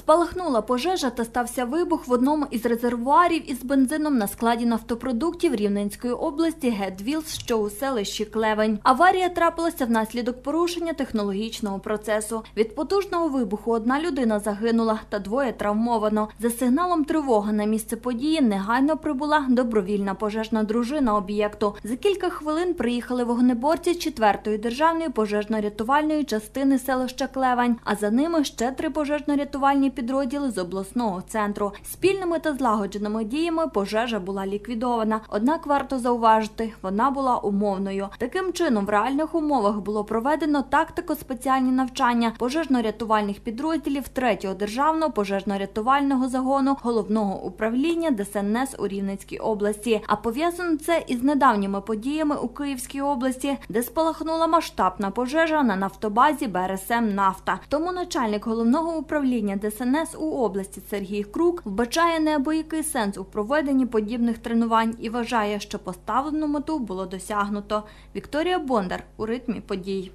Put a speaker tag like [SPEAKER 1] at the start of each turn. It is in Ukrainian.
[SPEAKER 1] Спалахнула пожежа та стався вибух в одному із резервуарів із бензином на складі нафтопродуктів Рівненської області Гедвілс, що у селищі Клевень. Аварія трапилася внаслідок порушення технологічного процесу. Від потужного вибуху одна людина загинула та двоє травмовано. За сигналом тривоги на місце події негайно прибула добровільна пожежна дружина об'єкту. За кілька хвилин приїхали вогнеборці 4-ї державної пожежно-рятувальної частини селища Клевень, а за ними ще три пожежно-рятувальні підрозділи з обласного центру. Спільними та злагодженими діями пожежа була ліквідована. Однак варто зауважити, вона була умовною. Таким чином, в реальних умовах було проведено тактико-спеціальні навчання пожежно-рятувальних підрозділів 3-го державного пожежно-рятувального загону головного управління ДСНС у Рівненській області. А пов'язано це із недавніми подіями у Київській області, де спалахнула масштабна пожежа на нафтобазі БРСМ Нафта. Тому начальник головного управління ДСНС у області Сергій Крук вбачає неабиякий сенс у проведенні подібних тренувань і вважає, що поставлену мету було досягнуто. Вікторія Бондар у ритмі подій.